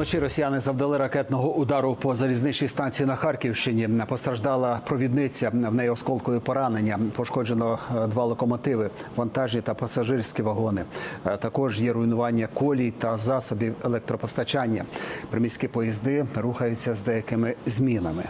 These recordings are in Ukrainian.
Вночі росіяни завдали ракетного удару по залізничній станції на Харківщині. Постраждала провідниця. В неї осколкові поранення. Пошкоджено е, два локомотиви, вантажні та пасажирські вагони. Е, Також є руйнування колій та засобів електропостачання. Приміські поїзди рухаються з деякими змінами.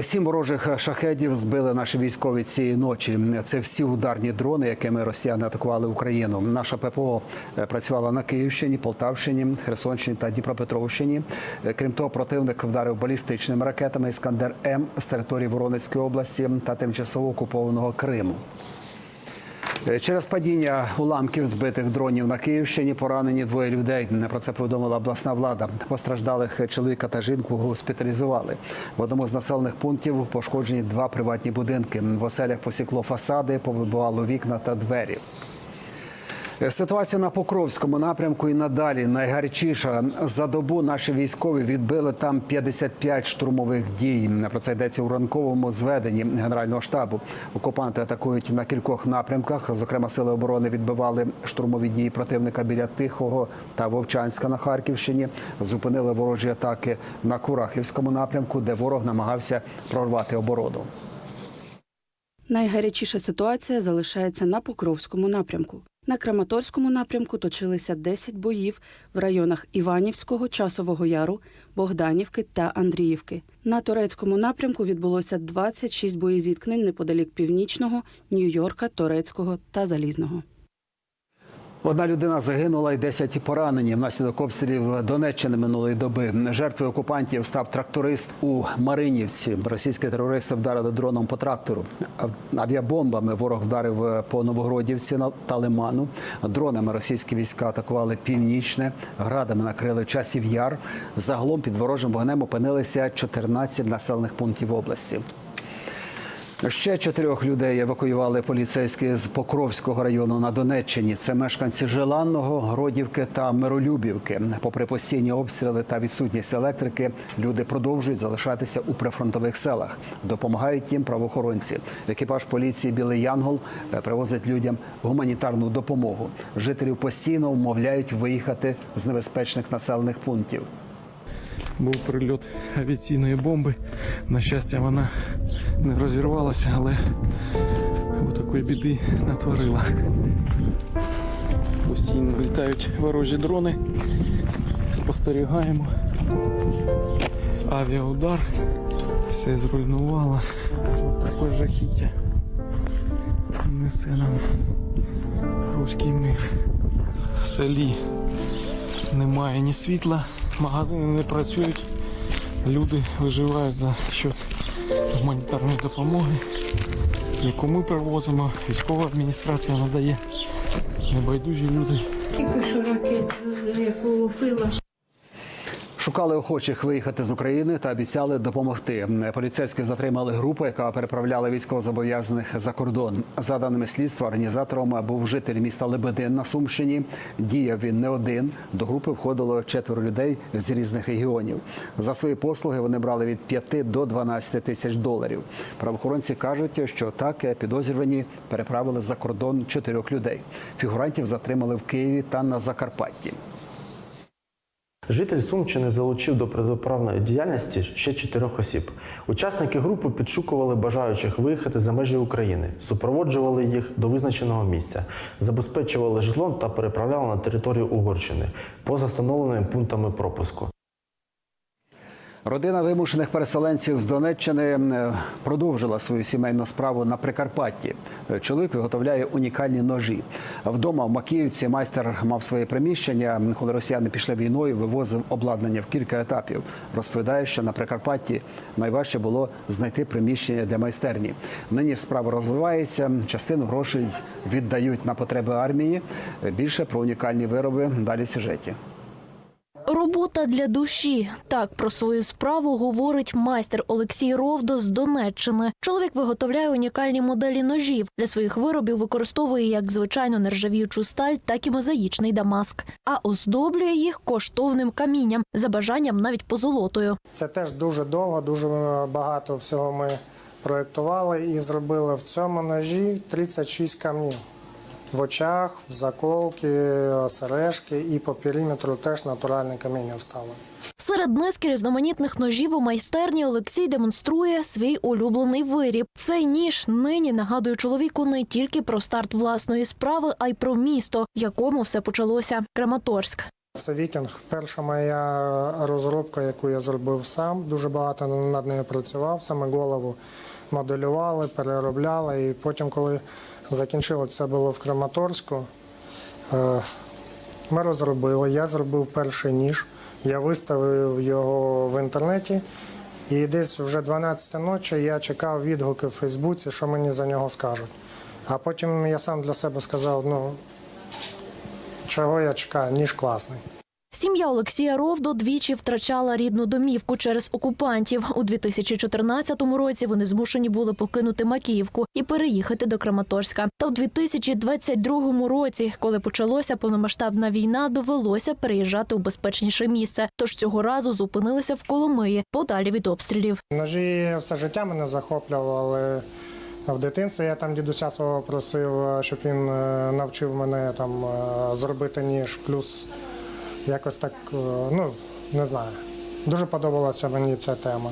Сім ворожих шахедів збили наші військові цієї ночі. Це всі ударні дрони, якими росіяни атакували Україну. Наша ППО е, працювала на Київщині, Полтавщині, Херсонщині та Дніпропетровщині. Е, Крім того, противник вдарив балістичними ракетами Іскандер М з території Воронецької області та тимчасово окупованого Криму. Е, Через падіння уламків збитих дронів на Київщині поранені двоє людей. Про це повідомила обласна влада. Постраждалих чоловіка та жінку госпіталізували. В одному з населених пунктів пошкоджені два приватні будинки. В оселях посікло фасади, повибувало вікна та двері. Ситуація на Покровському напрямку і надалі найгарячіша. За добу наші військові відбили там 55 штурмових дій. Про це йдеться у ранковому зведенні Генерального штабу. Окупанти атакують на кількох напрямках. Зокрема, сили оборони відбивали штурмові дії противника біля Тихого та Вовчанська на Харківщині. Зупинили ворожі атаки на Курахівському напрямку, де ворог намагався прорвати оборону. Найгарячіша ситуація залишається на Покровському напрямку. На Краматорському напрямку точилися 10 боїв в районах Іванівського, Часового Яру, Богданівки та Андріївки. На турецькому напрямку відбулося 26 боєзіткнень неподалік Північного, Нью-Йорка, Торецького та Залізного. Одна людина загинула і 10 поранені внаслідок обстрілів Донеччини минулої доби. Жертвою окупантів став тракторист у Маринівці. Російські терористи вдарили дроном по трактору. Авіабомбами ворог вдарив по Новогродівці та Лиману. Дронами російські війська атакували північне, градами накрили часів яр. Загалом під ворожим вогнем опинилися 14 населених пунктів області. Ще чотирьох людей евакуювали поліцейські з Покровського району на Донеччині. Це мешканці Желанного, Гродівки та Миролюбівки. Попри постійні обстріли та відсутність електрики, люди продовжують залишатися у прифронтових селах. Допомагають їм правоохоронці. Екіпаж поліції Білий Янгол привозить людям гуманітарну допомогу. Жителів постійно вмовляють виїхати з небезпечних населених пунктів. Був прильот авіаційної бомби. На щастя, вона не розірвалася, але такої біди натворила. Постійно літають ворожі дрони. Спостерігаємо. Авіаудар. Все зруйнувало. Також жахіття. Несе нам руський мир. В селі немає ні світла, магазини не працюють, люди виживають за счет гуманітарної допомоги, яку ми привозимо, військова адміністрація надає. Небайдужі люди Тільки що ракету яку лупила. Шукали охочих виїхати з України та обіцяли допомогти. Поліцейські затримали групу, яка переправляла військовозобов'язаних за кордон. За даними слідства, організатором був житель міста Лебедин на Сумщині. Діяв він не один. До групи входило четверо людей з різних регіонів. За свої послуги вони брали від 5 до 12 тисяч доларів. Правоохоронці кажуть, що так підозрювані переправили за кордон чотирьох людей. Фігурантів затримали в Києві та на Закарпатті. Житель Сумщини залучив до протиправної діяльності ще чотирьох осіб. Учасники групи підшукували бажаючих виїхати за межі України, супроводжували їх до визначеного місця, забезпечували житлом та переправляли на територію Угорщини поза встановленими пунктами пропуску. Родина вимушених переселенців з Донеччини е, продовжила свою сімейну справу на Прикарпатті. Е, Чоловік виготовляє унікальні ножі. Вдома в Макіївці майстер мав своє приміщення. Коли росіяни пішли війною, вивозив обладнання в кілька етапів. Розповідає, що на Прикарпатті найважче було знайти приміщення для майстерні. Нині ж справа розвивається. Частину грошей віддають на потреби армії. Е, Більше про унікальні вироби далі в сюжеті. Робота для душі. Так про свою справу говорить майстер Олексій Ровдо з Донеччини. Чоловік виготовляє унікальні моделі ножів. Для своїх виробів використовує як звичайну нержавіючу сталь, так і мозаїчний дамаск. А оздоблює їх коштовним камінням, за бажанням навіть позолотою. Це теж дуже довго, дуже багато всього ми проєктували і зробили в цьому ножі 36 камнів. В очах, в заколки, сережки і по периметру теж натуральне каміння вставлено. Серед низки різноманітних ножів у майстерні Олексій демонструє свій улюблений виріб. Цей ніж нині нагадує чоловіку не тільки про старт власної справи, а й про місто, якому все почалося Краматорськ. Це вікінг. Перша моя розробка, яку я зробив сам. Дуже багато над нею працював. Саме голову моделювали, переробляли. І потім, коли закінчили, це було в Краматорську. е, Ми розробили. Я зробив перший ніж. Я виставив його в інтернеті. І десь вже 12 ночі я чекав відгуки в Фейсбуці, що мені за нього скажуть. А потім я сам для себе сказав: ну чого я чекаю, ніж класний. Сім'я Олексія Ровдо двічі втрачала рідну домівку через окупантів. У 2014 році вони змушені були покинути Макіївку і переїхати до Краматорська. Та у 2022 році, коли почалося повномасштабна війна, довелося переїжджати у безпечніше місце. Тож цього разу зупинилися в Коломиї, подалі від обстрілів. Ножі все життя мене захоплювали. В дитинстві я там дідуся свого просив, щоб він е, навчив мене там е, зробити ніж. Плюс якось так, е, ну не знаю. Дуже подобалася мені ця тема.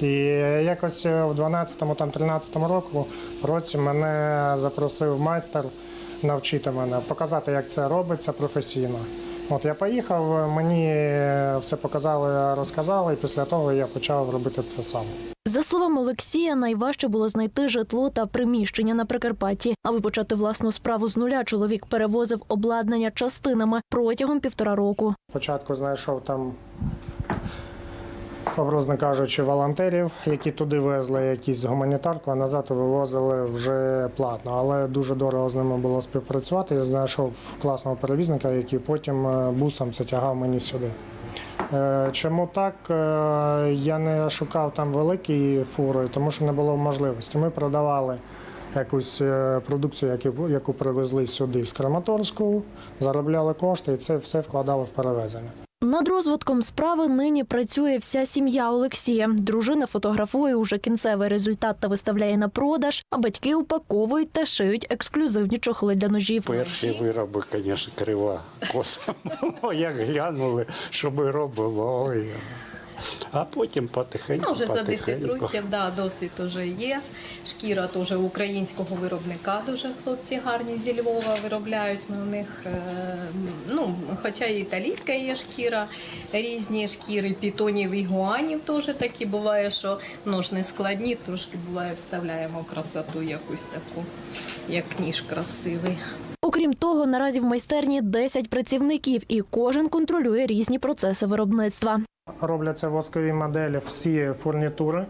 І якось е, в 12-му, там 13-му року році мене запросив майстер навчити мене, показати, як це робиться професійно. От я поїхав, мені все показали, розказали, і після того я почав робити це сам. За словами Олексія, найважче було знайти житло та приміщення на Прикарпатті. Аби почати власну справу з нуля, чоловік перевозив обладнання частинами протягом півтора року. Спочатку знайшов там, образно кажучи, волонтерів, які туди везли якісь гуманітарку, а назад вивозили вже платно. Але дуже дорого з ними було співпрацювати. Я знайшов класного перевізника, який потім е, бусом це тягав мені сюди. Е, Чому так? Е, Я не шукав там великі фури, тому що не було можливості. Ми продавали якусь продукцію, яку привезли сюди з Краматорську, заробляли кошти і це все вкладали в перевезення. Над розвитком справи нині працює вся сім'я Олексія. Дружина фотографує уже кінцевий результат та виставляє на продаж, а батьки упаковують та шиють ексклюзивні чохли для ножів. Перші вироби, звісно, крива коса. Як глянули, що ми робимо. А потім потихеньку. Ну, вже за 10 років да, досвід вже є. Шкіра теж українського виробника дуже хлопці гарні зі Львова виробляють. Ми у них, е, ну, хоча і італійська є шкіра, різні шкіри пітонів і гуанів теж такі буває, що нож не складні, трошки буває, вставляємо красоту якусь таку, як ніж красивий. Окрім того, наразі в майстерні 10 працівників, і кожен контролює різні процеси виробництва. Робляться воскові моделі всі фурнітури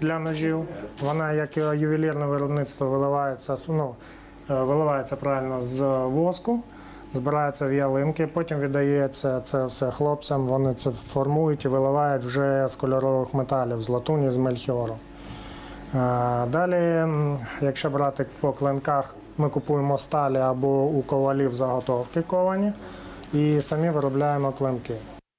для ножів. Вона, як і ювелірне виробництво, виливається, ну, е, виливається правильно з воску, збирається в ялинки, потім віддається це все хлопцям. Вони це формують і виливають вже з кольорових металів, з латуні, з мельхіору. Е, Далі, якщо брати по клинках, ми купуємо сталі або у ковалів заготовки ковані і самі виробляємо клинки.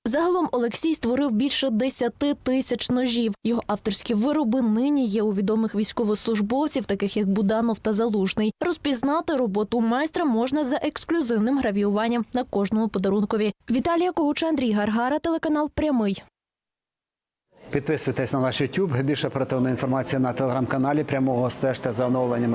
Загалом Олексій створив більше 10 тисяч ножів. Його авторські вироби нині є у відомих військовослужбовців, таких як Буданов та Залужний. Розпізнати роботу майстра можна за ексклюзивним гравіюванням на кожному подарункові. Віталія Когуча, Андрій Гаргара, телеканал Прямий. Підписуйтесь на наш YouTube. Більше оперативної інформації на телеграм-каналі. Прямого стежте за оновленнями